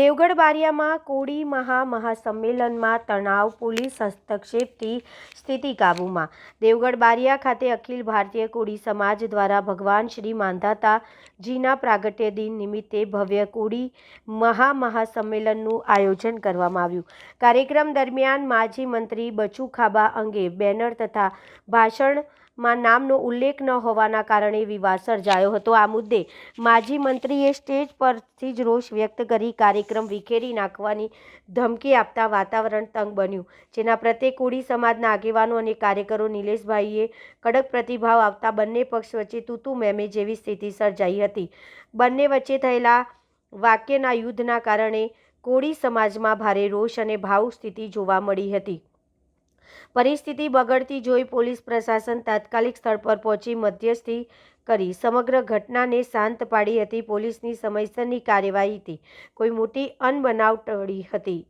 દેવગઢ બારિયામાં કોળી મહા મહાસંમેલનમાં તણાવ પોલીસ હસ્તક્ષેપથી સ્થિતિ કાબૂમાં. દેવગઢ બારિયા ખાતે અખિલ ભારતીય કોળી સમાજ દ્વારા ભગવાન શ્રી માંધાતાજીના પ્રાગટ્ય દિન નિમિત્તે ભવ્ય કોળી મહા મહાસંમેલનનું આયોજન કરવામાં આવ્યું. કાર્યક્રમ દરમિયાન માજી મંત્રી બચુ ખાબા અંગે બેનર તથા ભાષણમાં નામનો ઉલ્લેખ ન હોવાના કારણે વિવાદ સર્જાયો હતો. આ મુદ્દે માજી મંત્રીએ સ્ટેજ પરથી જ રોષ વ્યક્ત કરી કાર્યક્રમ વિખેરી નાખવાની ધમકી આપતા વાતાવરણ તંગ બન્યું. જેના પ્રત્યે કોળી સમાજના આગેવાનો અને કાર્યકરો નિલેશભાઈએ કડક પ્રતિભાવ આપતા બંને પક્ષ વચ્ચે તૂતુ મેમે જેવી સ્થિતિ સર્જાઈ હતી. બંને વચ્ચે થયેલા વાક્યના યુદ્ધના કારણે કોળી સમાજમાં ભારે રોષ અને ભાવુક સ્થિતિ જોવા મળી હતી. પરિસ્થિતિ બગડતી જોઈ પોલીસ પ્રશાસન તાત્કાલિક સ્થળ પર પહોંચી મધ્યસ્થી કરી સમગ્ર ઘટનાને શાંત પાડી હતી. પોલીસની સમયસરની કાર્યવાહીથી કોઈ મોટી અનબનાવ ટળી હતી.